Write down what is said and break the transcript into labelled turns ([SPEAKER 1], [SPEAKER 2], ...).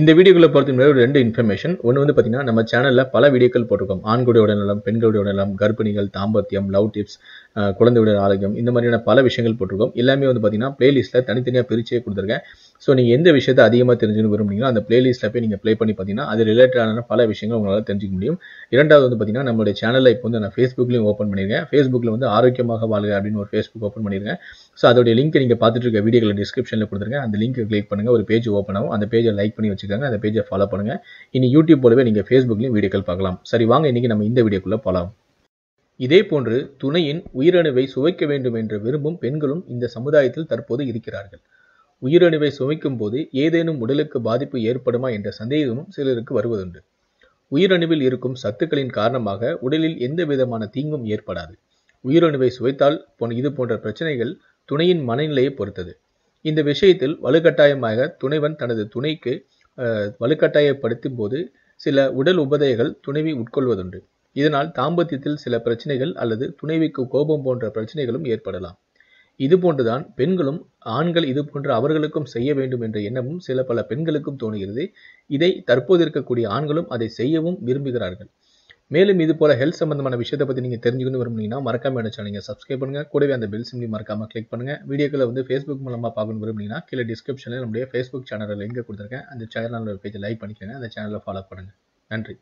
[SPEAKER 1] இந்த வீடியோக்குள்ள பொறுத்த ஒரு ரெண்டு இன்ஃபர்மேஷன் ஒன்று வந்து பார்த்தீங்கன்னா நம்ம சேனலில் பல வீடியோக்கள் போட்டிருக்கோம். ஆண்களுடைய உடல்நலம் பெண்களுடைய உடல்நலம் கர்ப்பிணிகள் தாம்பத்தியம் லவ் டிப்ஸ் குழந்தையுடைய ஆரோக்கியம் இந்த மாதிரியான பல விஷயங்கள் போட்டிருக்கோம். எல்லாமே வந்து பார்த்தீங்கன்னா பிளேலிஸ்ட்டில் தனித்தனியாக பிரிச்சே கொடுத்துருக்கேன். ஸோ நீங்கள் எந்த விஷயத்தை அதிகமாக தெரிஞ்சுக்கணும் விரும்புனீங்களோ அந்த பிளேலிஸ்ட்டில் போய் நீங்கள் ப்ளே பண்ணி பார்த்தீங்கன்னா அது ரிலேட்டடான பல விஷயங்கள் உங்களால் தெரிஞ்சுக்க முடியும். இரண்டாவது வந்து பார்த்தீங்கன்னா நம்மளுடைய சேனலில் இப்போ வந்து நான் ஃபேஸ்புக்லேயும் ஓப்பன் பண்ணியிருக்கேன். ஃபேஸ்புக்கில் வந்து ஆரோக்கியமாக வாழ்க அப்படின்னு ஒரு ஃபேஸ்புக் ஓப்பன் பண்ணியிருக்கேன். ஸோ அதோடைய லிங்க் நீங்கள் பார்த்துட்டு இருக்க வீடியோக்களை டிஸ்கிரிப்ஷனில் கொடுத்துருக்கேன். அந்த லிங்க்கை கிளிக் பண்ணுங்கள் ஒரு பேஜ் ஓப்பன் ஆகும். அந்த பேஜை லைக் பண்ணி வச்சுக்கோங்க. அந்த பேஜை ஃபாலோ பண்ணுங்கள் இனி யூடியூப் போலவே நீங்கள் ஃபேஸ்புக்லேயும் வீடியோக்கள் பார்க்கலாம். சரி வாங்க இன்றைக்கி நம்ம இந்த வீடியோக்குள்ளே போகலாம் இதே போன்று துணையின் உயிரணுவை சுவைக்க வேண்டும் என்று விரும்பும் பெண்களும் இந்த சமுதாயத்தில் தற்போது இருக்கிறார்கள். உயிரணுவை சுமைக்கும் போது ஏதேனும் உடலுக்கு பாதிப்பு ஏற்படுமா என்ற சந்தேகமும் சிலருக்கு வருவதுண்டு. உயிரணுவில் இருக்கும் சத்துக்களின் காரணமாக உடலில் எந்த விதமான தீங்கும் ஏற்படாது. உயிரணுவை சுவைத்தால் போன இது போன்ற பிரச்சனைகள் துணையின் மனநிலையை பொறுத்தது. இந்த விஷயத்தில் வலுக்கட்டாயமாக துணைவன் தனது துணைக்கு வலுக்கட்டாயப்படுத்தும் போது சில உடல் உபதைகள் துணைவி உட்கொள்வதுண்டு. இதனால் தாம்பத்தியத்தில் சில பிரச்சனைகள் அல்லது துணைவிக்கு கோபம் போன்ற பிரச்சனைகளும் ஏற்படலாம். இதுபோன்றுதான் பெண்களும் ஆண்கள் இது போன்ற அவர்களுக்கும் செய்ய வேண்டும் என்ற எண்ணமும் சில பல பெண்களுக்கும் தோணுகிறது. இதை தற்போது இருக்கக்கூடிய ஆண்களும் அதை செய்யவும் விரும்புகிறார்கள். மேலும் இது போல ஹெல்த் சம்பந்தமான விஷயத்தை பற்றி நீங்கள் தெரிஞ்சுக்கணும் விரும்புனீங்கன்னா மறக்காம என்ன சேனல் சப்ஸ்கிரைப் பண்ணுங்க. கூடவே அந்த பெல் சிம்லி மறக்காம கிளிக் பண்ணுங்க. வீடியோக்களை வந்து ஃபேஸ்புக் மூலமாக பார்க்கணும் விரும்புனீங்கன்னா கீழே டிஸ்கிரிப்ஷனில் நம்முடைய ஃபேஸ்புக் சேனலில் லிங்க் கொடுத்துருக்கேன். அந்த சேனலோட பேஜை லைக் பண்ணிக்கோங்க. அந்த சேனலை ஃபாலோ பண்ணுங்கள் நன்றி.